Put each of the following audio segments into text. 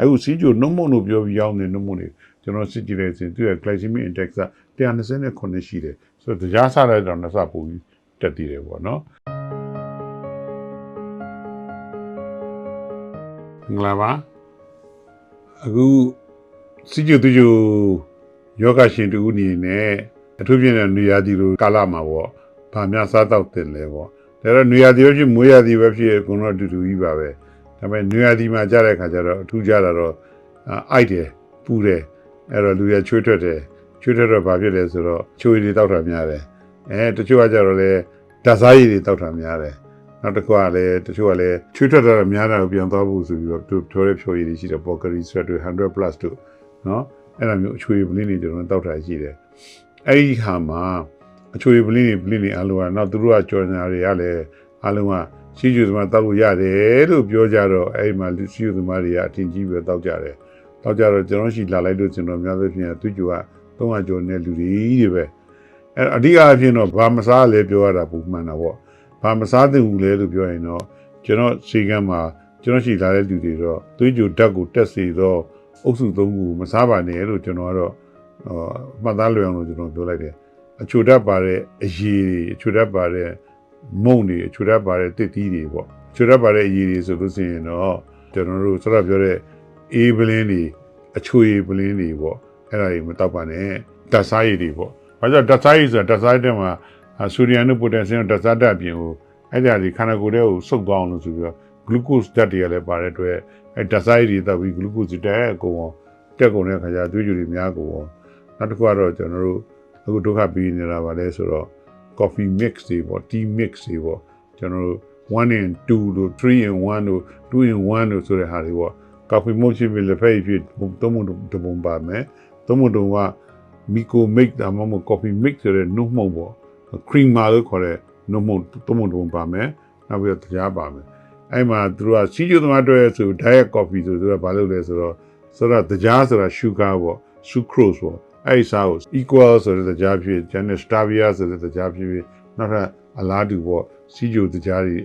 အခုစီဂျိုနှုတ်မုံလို့ပြောပြီးရောင်းနေနှုတ်မုံတွေကျွန်တော်စစ်ကြည့်လိုက်ရင်သူရဲ့ glycemic index က129ရှိတယ်ဆိုတော့တရားစားလိုက်တော့နှစ်ဆပိုပြီးတက်တည်တယ်ပေါ့နော်မင်္ဂလာပါအခုစီဂျိုသူဂျိုယောဂရှင်တူအနေနဲ့အထူးဖြင့်နေရာဒီလိုကာလမှာပေါ့ဗာများစားတော့တင်လဲပေါ့ဒါတော့နေရာဒီပဲဖြစ်မွေးရာဒီပဲဖြစ်အကုန်လုံးအတူတူကြီးပါပဲ ဒါပေမဲ့နေရာဒီမှာကြားတဲ့ခါကျတော့အထူးကြတာတော့အိုက်တယ်ပူတယ်အဲ့တော့လူရချွေးထွက်တယ်ချွေးထွက်တော့ဘာဖြစ်လဲဆိုတော့ချိုးရည်တွေတောက်တာများတယ်အဲတချို့ကကြတော့လေဓာတ်စားရည်တွေတောက်တာများတယ်နောက်တစ်ခုကလည်းတချို့ကလည်းချွေးထွက်တာများတာကိုပြန်သွားဖို့ဆိုပြီးတော့သူပြောတဲ့ဖြိုရည်တွေရှိတယ်ပေါ်ကရီဆွတ်တွေ100 plus တို့နော်အဲ့လိုမျိုးအချွေပလင်းတွေကျွန်တော်တောက်တာရှိတယ်အဲ့ဒီဟာမှာအချွေပလင်းတွေပလင်းတွေအလုံးကနောက်သူတို့ကကြော်ညာတွေကလည်းအလုံးက စီးကျူသမားတောက်လို့ရတယ်လို့ပြောကြတော့အဲ့ဒီမှာလူစီးကျူသမားတွေကအထင်ကြီးပြီးတော့တောက်ကြတယ်တောက်ကြတော့ကျွန်တော်ရှိလာလိုက်လို့ကျွန်တော်များသဖြင့်သူကျူက300ကျော်နဲ့လူတွေတွေပဲအဲ့အဓိကအဖြစ်တော့ဘာမစားလဲပြောရတာပုံမှန်တာပေါ့ဘာမစားသင့်ဘူးလဲလို့ပြောရင်တော့ကျွန်တော်စီကံမှာကျွန်တော်ရှိလာတဲ့လူတွေတော့သွေးကြိုဓာတ်ကိုတက်စေတော့အုပ်စုသုံးခုမစားပါနဲ့လို့ကျွန်တော်ကတော့ဟောမှတ်သားလွယ်အောင်လို့ကျွန်တော်ပြောလိုက်တယ်အချိုဓာတ်ပါတဲ့အရည်တွေအချိုဓာတ်ပါတဲ့ မုံတွေအချိုဓာတ်ပါတဲ့တစ်သီးတွေပေါ့အချိုဓာတ်ပါတဲ့အရည်တွေဆိုလို့ရှိရင်တော့ကျွန်တော်တို့ဆက်ရပြောတဲ့အေးပလင်းတွေအချိုရည်ပလင်းတွေပေါ့အဲ့ဒါတွေမတောက်ပါနဲ့ဓာတ်စားရည်တွေပေါ့ဘာကြောင့်ဓာတ်စားရည်ဆိုတာဓာတ်စားရည်တဲ့မှာဆူဒီယမ်နဲ့ပိုတက်ဆီယမ်ဓာတ်စားဓာတ်အပြင်ကိုအဲ့ဒါတွေခန္ဓာကိုယ်ထဲကိုစုပ်သွားအောင်လို့ဆိုပြီးတော့ glucose ဓာတ်တွေကလည်းပါတဲ့အတွက်အဲ့ဓာတ်စားရည်တွေတောက်ပြီး glucose တက်အကုန်အောင်တက်ကုန်တဲ့ခါကျသွေးကြိုတွေများကုန်အောင်နောက်တစ်ခုကတော့ကျွန်တော်တို့အခုဒုက္ခပြီးနေတာပါလဲဆိုတော့ coffee mix တွေပေါ့ tea mix တွေပေါ့ကျွန်တော်တို့1 in 2လို့3 in 1လို့2 in 1လို့ဆိုတဲ့ဟာတွေပေါ့ coffee mix ဖြစ်ပြီးလက်ဖက်ဖြစ်သုံးမှုတပုံပါမယ်သုံးမှုတုံက Miko make ဒါမှမဟုတ် coffee mix ဆိုတဲ့နှုတ်မှုန့်ပေါ့ creamer လို့ခေါ်တဲ့နှုတ်မှုန့်သုံးမှုတုံပါမယ်နောက်ပြီးတော့တရားပါမယ်အဲ့မှာသူတို့ကစီးကျူသမားတွေဆို diet coffee ဆိုသူကဘာလုပ်လဲဆိုတော့ဆိုတော့တရားဆိုတာ sugar ပေါ့ sucrose ပေါ့ အဲ့ဒီစားကို equal ဆိုတဲ့တရားဖြစ်ကျန်တဲ့ stevia ဆိုတဲ့တရားဖြစ်ဖြစ်နောက်ထပ်အလားတူပေါ့စီးကျူတရားတွေ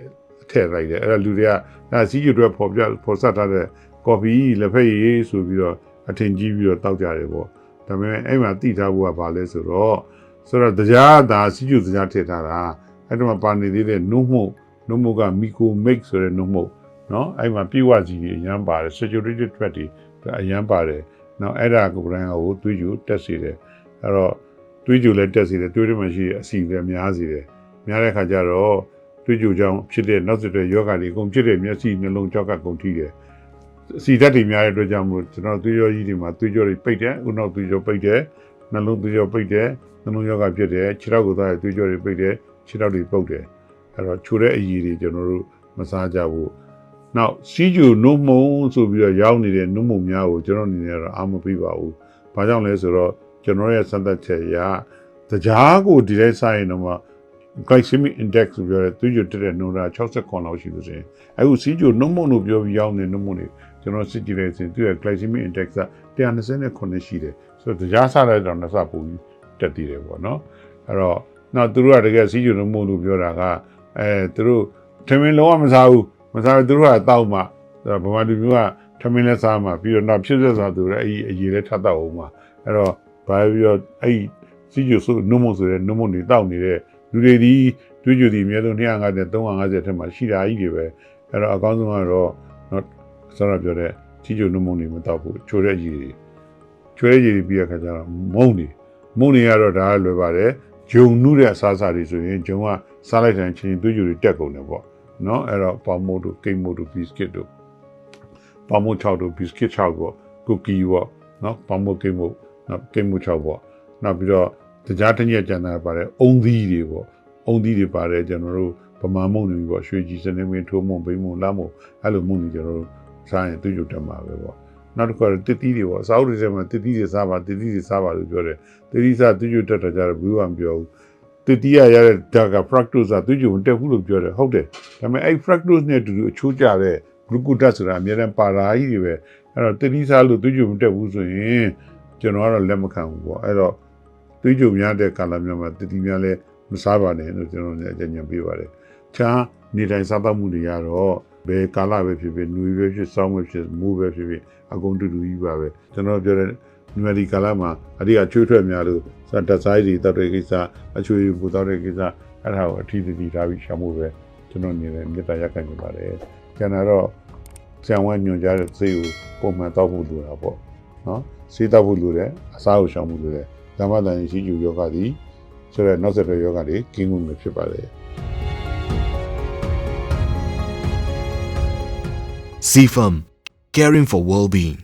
အထည့်လိုက်တယ်အဲ့ဒါလူတွေကဒါစီးကျူတွေပေါ်ပြပေါ်ဆက်ထားတဲ့ coffee လက်ဖက်ရည်ဆိုပြီးတော့အထင်ကြီးပြီးတော့တောက်ကြတယ်ပေါ့ဒါပေမဲ့အဲ့မှာတိထားဖို့ကဘာလဲဆိုတော့ဆိုတော့တရားဒါစီးကျူတရားထည့်ထားတာအဲ့တော့ပါနေသေးတဲ့နှုတ်မှုနှုတ်မှုက micro make ဆိုတဲ့နှုတ်မှုเนาะအဲ့မှာပြည့်ဝစီအရန်ပါတယ် saturated fat တွေအရန်ပါတယ် နော်အဲ့ဒါကိုဘရန်ကိုသွေးကြိုတက်စေတယ်အဲ့တော့သွေးကြိုလည်းတက်စေတယ်သွေးထဲမှာရှိတဲ့အဆီလည်းများစေတယ်များတဲ့ခါကျတော့သွေးကြိုကြောင့်ဖြစ်တဲ့နောက်ဆက်တွဲယောဂတွေအကုန်ဖြစ်တဲ့မျက်စိနှလုံးကြောက်ကကုန်ထိတယ်အဆီဓာတ်တွေများတဲ့အတွက်ကြောင့်မို့ကျွန်တော်သွေးကြောကြီးတွေမှာသွေးကြောတွေပိတ်တယ်ဥနောက်သွေးကြောပိတ်တယ်နှလုံးသွေးကြောပိတ်တယ်နှလုံးယောဂဖြစ်တယ်ခြေထောက်ကိုသားသွေးကြောတွေပိတ်တယ်ခြေထောက်တွေပုတ်တယ်အဲ့တော့ချိုတဲ့အရည်တွေကျွန်တော်တို့မစားကြဘူး နောက်စီးကျူနှုံမုံဆိုပြီးတော့ရောက်နေတဲ့နှုံမုံများကိုကျွန်တော်အနေနဲ့တော့အာမပေးပါဘူး။ဘာကြောင့်လဲဆိုတော့ကျွန်တော်ရဲ့စမ်းသပ်ချက်အရတရားကိုဒီလိုက်ဆိုင်ရင်တော့ glycemic index ဆိုပြောတဲ့သွေးကြိုတက်တဲ့နှုန်းတာ69လောက်ရှိလို့ဆိုရင်အခုစီးကျူနှုံမုံလို့ပြောပြီးရောက်နေနှုံမုံတွေကျွန်တော်စစ်ကြည့်လိုက်ရင်သူရဲ့ glycemic index က129ရှိတယ်။ဆိုတော့တရားစားလိုက်တော့နှစ်ဆပိုပြီးတက်တည်တယ်ပေါ့နော်။အဲ့တော့နောက်သူတို့ကတကယ်စီးကျူနှုံမုံလို့ပြောတာကအဲသူတို့ထမင်းလုံးဝမစားဘူး မစားဘူးသူတို့ကတောက်မှဗမာလူမျိုးကထမင်းလဲစားမှပြီးတော့နောက်ဖြစ်ဆက်စားသူလည်းအကြီးအရေးလဲထပ်တောက်အောင်မှအဲ့တော့ဘာပြီးတော့အဲ့စီကျူဆိုနှုံမဆိုတဲ့နှုံမတွေတောက်နေတဲ့လူတွေဒီတွေးကြူဒီအများဆုံး250 350ထက်မှရှိတာကြီးတွေပဲအဲ့တော့အကောင်းဆုံးကတော့တော့ဆောရပြောတဲ့စီကျူနှုံမတွေမတောက်ဘူးချိုးတဲ့အကြီးတွေချိုးတဲ့ကြီးတွေပြီးရခါကျတော့မုံတွေမုံတွေကတော့ဒါလွယ်ပါတယ်ဂျုံနုတဲ့အစားအစာတွေဆိုရင်ဂျုံကစားလိုက်တဲ့ချင်းတွေးကြူတွေတက်ကုန်တယ်ပေါ့ နော်အဲ့တော့ပေါမို့တို့ကိတ်မို့တို့ဘီစကစ်တို့ပေါမို့6တို့ဘီစကစ်6ကိုကူကီပေါ့နော်ပေါမို့ကိတ်မို့နော်ကိတ်မို့6ပေါ့နောက်ပြီးတော့ကြားတညက်ကျန်တာပါတယ်အုံသီးတွေပေါ့အုံသီးတွေပါတယ်ကျွန်တော်တို့ဗမာမုံတွေပေါ့ရွှေကြီးစနေမင်းထိုးမုံဘိမုံလာမုံအဲ့လိုမုံတွေကျွန်တော်တို့စားရင်သူ့ရုပ်တက်မှာပဲပေါ့နောက်တစ်ခါတစ်သီးတွေပေါ့အစာအုပ်တွေထဲမှာတစ်သီးတွေစားပါတစ်သီးတွေစားပါလို့ပြောတယ်တစ်သီးစားသူ့ရုပ်တက်တာကြတော့ဘူးမှမပြောဘူး တတိယရတဲ့ဓာတ်က fructose ကသူ့ကြုံတက်ဘူးလို့ပြောတယ်ဟုတ်တယ်ဒါပေမဲ့အဲ့ fructose နဲ့အတူတူအချိုးကျတဲ့ glucose ဓာတ်ဆိုတာအများနဲ့ပါရာကြီးတွေပဲအဲ့တော့တတိစားလို့သူ့ကြုံတက်ဘူးဆိုရင်ကျွန်တော်ကတော့လက်မခံဘူးပေါ့အဲ့တော့သူ့ကြုံများတဲ့ကာလများမှာတတိများလဲမစားပါနဲ့လို့ကျွန်တော်လည်းအကြံဉာဏ်ပေးပါတယ်ချားနေတိုင်းစားသောက်မှုတွေကတော့ဘယ်ကာလပဲဖြစ်ဖြစ်နူပဲဖြစ်စောင်းပဲဖြစ်မိုးပဲဖြစ်ဖြစ်အကုန်တူတူကြီးပါပဲကျွန်တော်ပြောတဲ့ နူရီကာလမှာအဓိကချွေးထွက်များလို့စတက်ဆိုင်တွေတောက်တဲ့ကိစ္စအချွေးပူတောက်တဲ့ကိစ္စအဲ့ဒါကိုအထီးတတိထားပြီးရှာမှုပဲကျွန်တော်နေတယ်မြေတားရက်ခံနေပါတယ်ကျန်တာတော့ဆံဝမ်းညွန်ကြတဲ့စိတ်ကိုပုံမှန်တောက်ဖို့လိုတာပေါ့နော်စေးတောက်ဖို့လိုတယ်အစားကိုရှောင်ဖို့လိုတယ်ဓမ္မတန်ရှိကျူယောဂသည်ဆိုတော့နောက်ဆက်တွဲယောဂတွေကင်းကုန်မှာဖြစ်ပါတယ် CFM, caring for well-being.